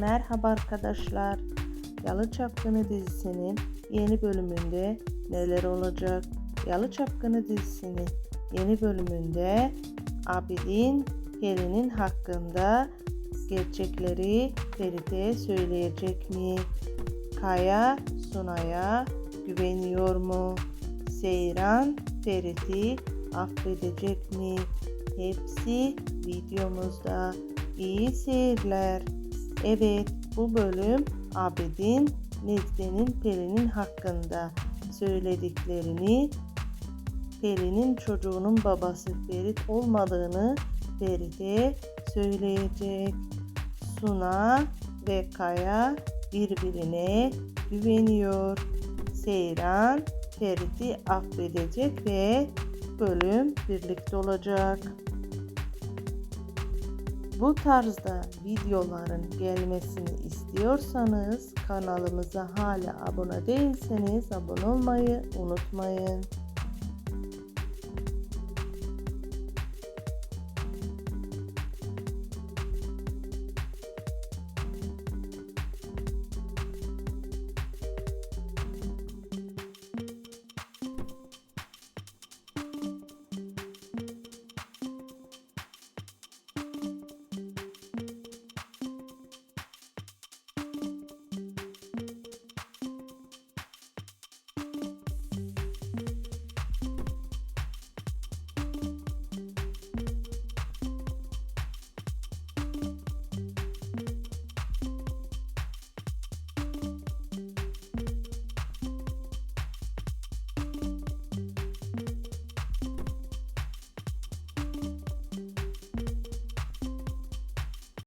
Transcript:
Merhaba arkadaşlar. Yalı Çapkını dizisinin yeni bölümünde neler olacak? Yalı Çapkını dizisinin yeni bölümünde Abidin Pelin'in hakkında gerçekleri Ferit'e söyleyecek mi? Kaya Sunay'a güveniyor mu? Seyran Ferit'i affedecek mi? Hepsi videomuzda. İyi seyirler. Evet bu bölüm Abidin Nezde'nin Pelin'in hakkında söylediklerini Pelin'in çocuğunun babası Ferit olmadığını Ferit'e söyleyecek. Suna ve Kaya birbirine güveniyor. Seyran Ferit'i affedecek ve bölüm birlikte olacak. Bu tarzda videoların gelmesini istiyorsanız kanalımıza hala abone değilseniz abone olmayı unutmayın.